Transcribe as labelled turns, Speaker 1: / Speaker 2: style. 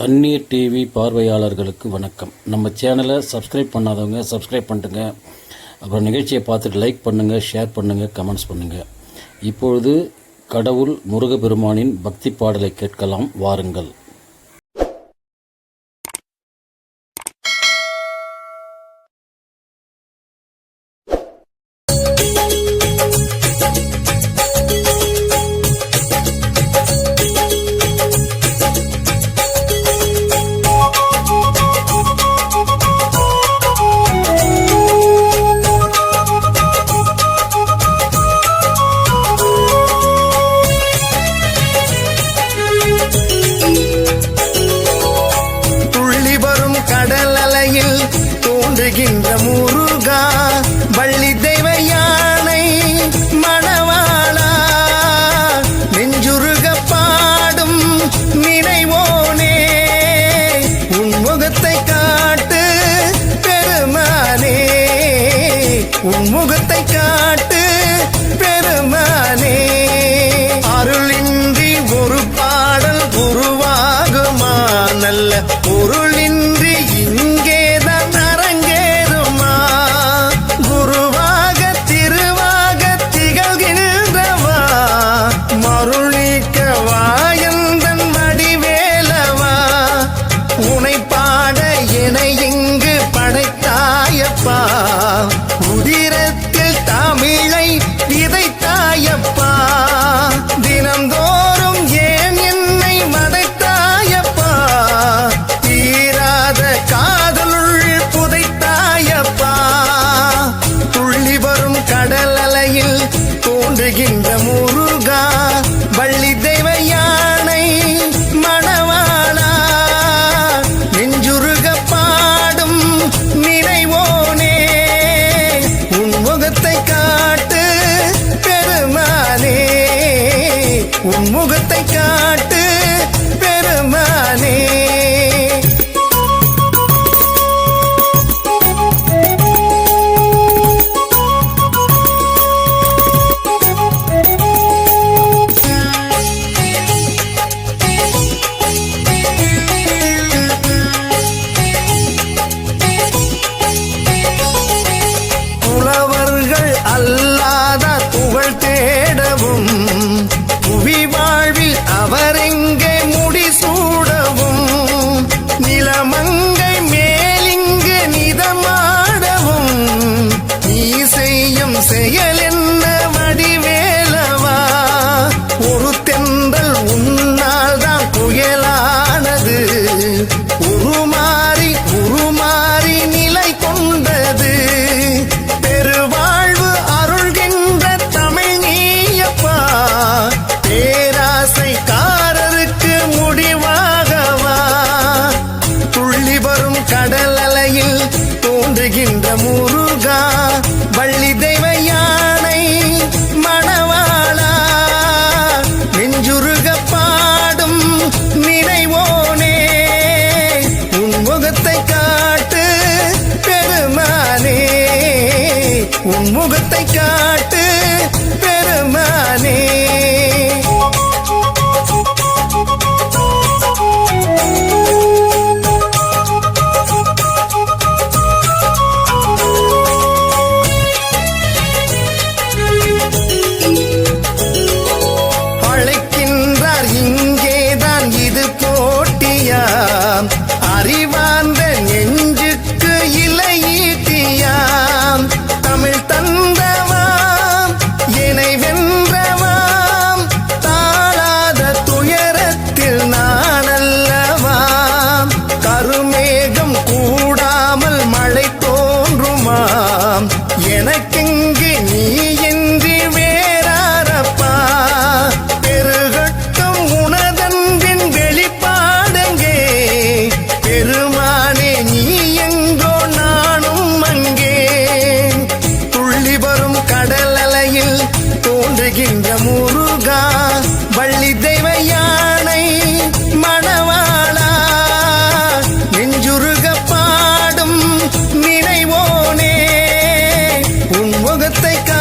Speaker 1: தண்ணீர் டிவி பார்வையாளர்களுக்கு வணக்கம். நம்ம சேனலை சப்ஸ்கிரைப் பண்ணாதவங்க சப்ஸ்கிரைப் பண்ணிட்டுங்க. அப்புறம் நிகழ்ச்சியை பார்த்துட்டு லைக் பண்ணுங்கள் ஷேர் பண்ணுங்கள் கமெண்ட்ஸ் பண்ணுங்கள் இப்பொழுது கடவுள் முருகப்பெருமானின் பக்தி பாடலை கேட்கலாம். வாருங்கள்.
Speaker 2: தோன்றுகின்ற முருகா வள்ளி தெய்வ யானை மணவாளா. நெஞ்சுருக பாடும் நினைவோனே உன் முகத்தை காட்டு பெருமானே. உன் முகத்தை ಬಳ್ಳಿದೆ உன் முகத்தை கா இங்கு நீ என்று think I.